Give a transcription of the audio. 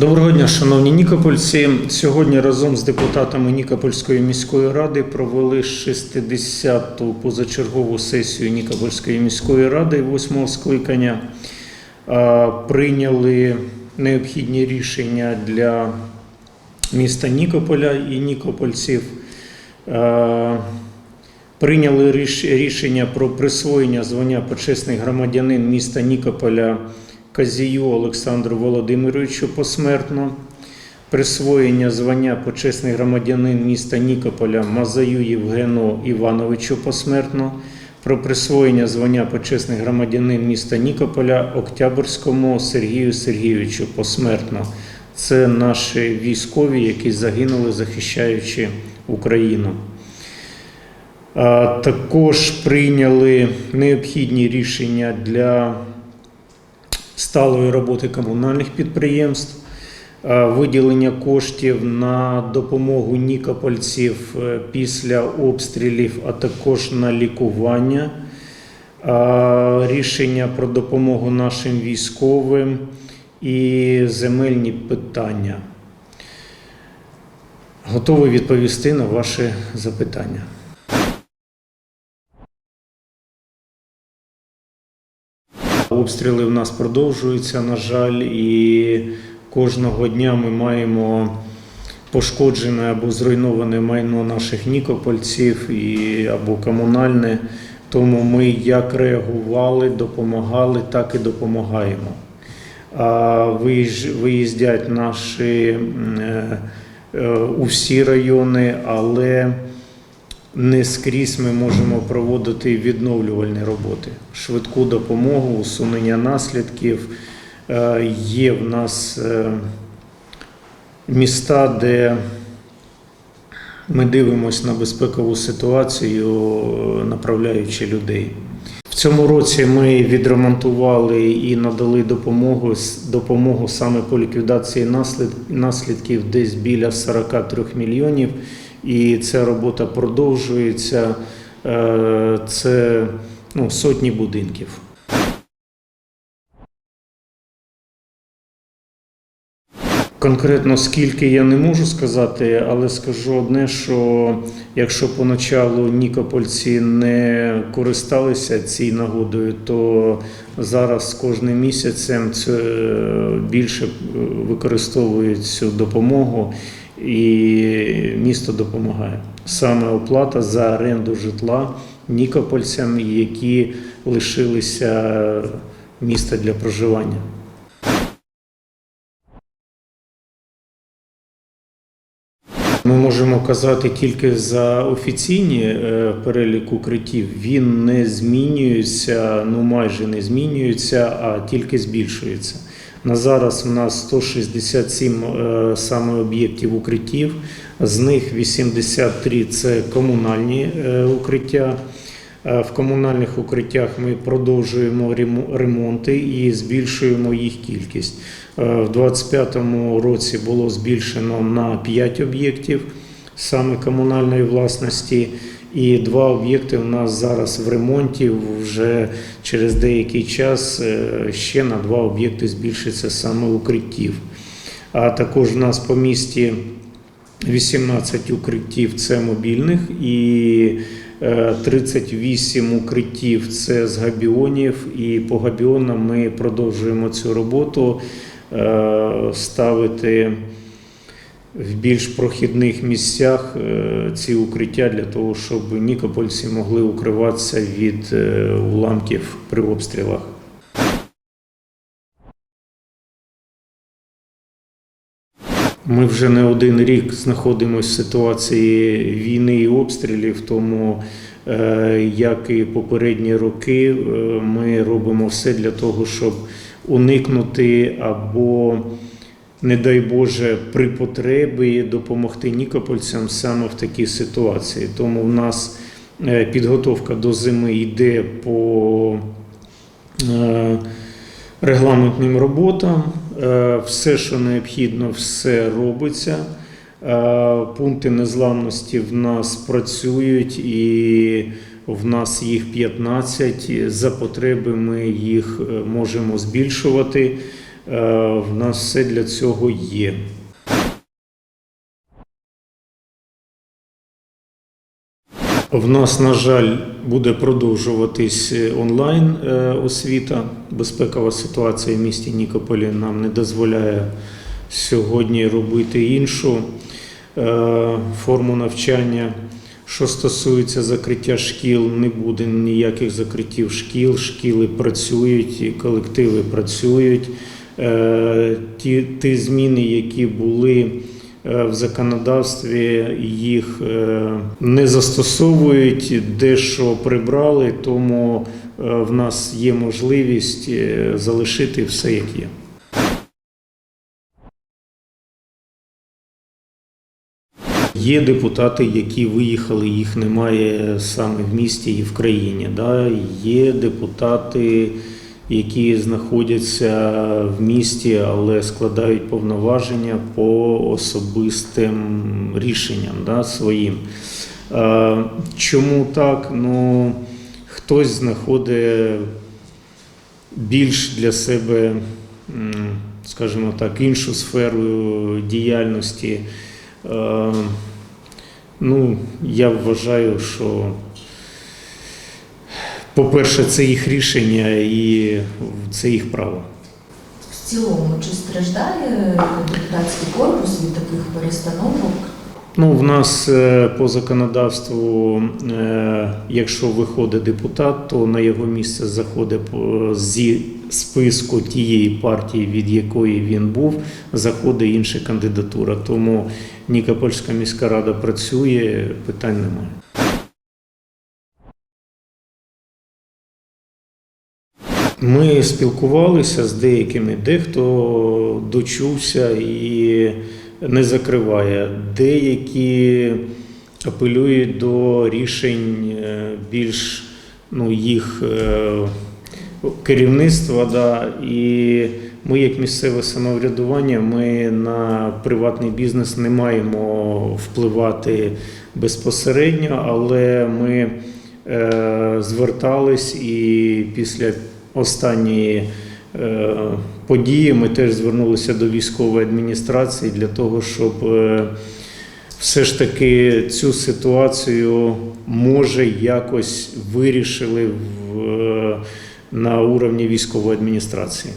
Доброго дня, шановні нікопольці. Сьогодні разом з депутатами Нікопольської міської ради провели 60-ту позачергову сесію Нікопольської міської ради 8 скликання. Прийняли необхідні рішення для міста Нікополя і Нікопольців. Прийняли рішення про присвоєння звання почесний громадянин міста Нікополя Казію Олександру Володимировичу посмертно, присвоєння звання почесний громадянин міста Нікополя Мазаю Євгену Івановичу посмертно, про присвоєння звання почесний громадянин міста Нікополя Октябрському Сергію Сергійовичу посмертно. Це наші військові, які загинули, захищаючи Україну. Також прийняли необхідні рішення для сталої роботи комунальних підприємств, виділення коштів на допомогу нікопольців е, після обстрілів, а також на лікування, рішення про допомогу нашим військовим і земельні питання. Готовий відповісти на ваші запитання. Обстріли в нас продовжуються, на жаль, і кожного дня ми маємо пошкоджене або зруйноване майно наших нікопольців і, або комунальне. Тому ми як реагували, допомагали, так і допомагаємо. Виїздять наші е, е, у всі райони, але не скрізь ми можемо проводити відновлювальні роботи, швидку допомогу, усунення наслідків. Е, Є в нас е, міста, де ми дивимося на безпекову ситуацію, направляючи людей. В цьому році ми відремонтували і надали допомогу, допомогу саме по ліквідації наслідків десь біля 43 мільйонів. І ця робота продовжується. Е, Це ну, сотні будинків. Конкретно скільки я не можу сказати, але скажу одне, що якщо поначалу нікопольці не користалися цією нагодою, то зараз кожним місяцем це більше використовують цю допомогу і місто допомагає. Саме оплата за оренду житла нікопольцям, які лишилися міста для проживання. Ми можемо казати тільки за офіційні е, перелік укриттів. Він не змінюється, ну майже не змінюється, а тільки збільшується. На зараз в нас 167 е, саме об'єктів укриттів, з них 83 це комунальні е, укриття. Е, В комунальних укриттях ми продовжуємо ремонти і збільшуємо їх кількість. Е, В 2025 році було збільшено на 5 об'єктів саме комунальної власності, і два об'єкти у нас зараз в ремонті. Вже через деякий час е, ще на два об'єкти збільшиться саме укриттів. А також в нас по місті 18 укриттів це мобільних і е, 38 укриттів це з габіонів. І по габіонам ми продовжуємо цю роботу е, ставити в більш прохідних місцях е, ці укриття для того, щоб нікопольці могли укриватися від е, уламків при обстрілах. Ми вже не один рік знаходимося в ситуації війни і обстрілів, тому е, як і попередні роки, ми робимо все для того, щоб уникнути або, не дай Боже, при потребі допомогти нікопольцям саме в такій ситуації. Тому в нас е, підготовка до зими йде по е, регламентним роботам. Е, Все, що необхідно, все робиться. Пункти незламності в нас працюють і в нас їх 15. За потреби ми їх можемо збільшувати. В нас все для цього є. В нас, на жаль, буде продовжуватись е, онлайн е, освіта. Безпекова ситуація в місті Нікополі нам не дозволяє сьогодні робити іншу е, форму навчання. Що стосується закриття шкіл, не буде ніяких закриттів шкіл. Шкіли працюють, і колективи працюють. Е, Ті, ті зміни, які були е, в законодавстві, їх е, не застосовують, дещо прибрали, тому в нас є можливість залишити все як є. Є депутати, які виїхали, їх немає саме в місті і в країні. Да? Є депутати, які знаходяться в місті, але складають повноваження по особистим рішенням да, своїм. Е, Чому так? Ну, хтось знаходить більш для себе, скажімо так, іншу сферу діяльності. Е, Ну, я вважаю, що, по-перше, це їх рішення і це їх право. В цілому, чи страждає депутатський корпус від таких перестановок? Ну, в нас е, по законодавству, е, якщо виходить депутат, то на його місце заходить зі списку тієї партії, від якої він був, заходить інша кандидатура. Тому Нікопольська міська рада працює, питань немає. Ми спілкувалися з деякими, дехто дочувся і не закриває. Деякі апелюють до рішень е, більш ну, їх е, керівництва. Да, і ми, як місцеве самоврядування, ми на приватний бізнес не маємо впливати безпосередньо, але ми е, звертались і після останньої е, події ми теж звернулися до військової адміністрації для того, щоб е, все ж таки цю ситуацію може якось вирішили в, е, на уровні військової адміністрації.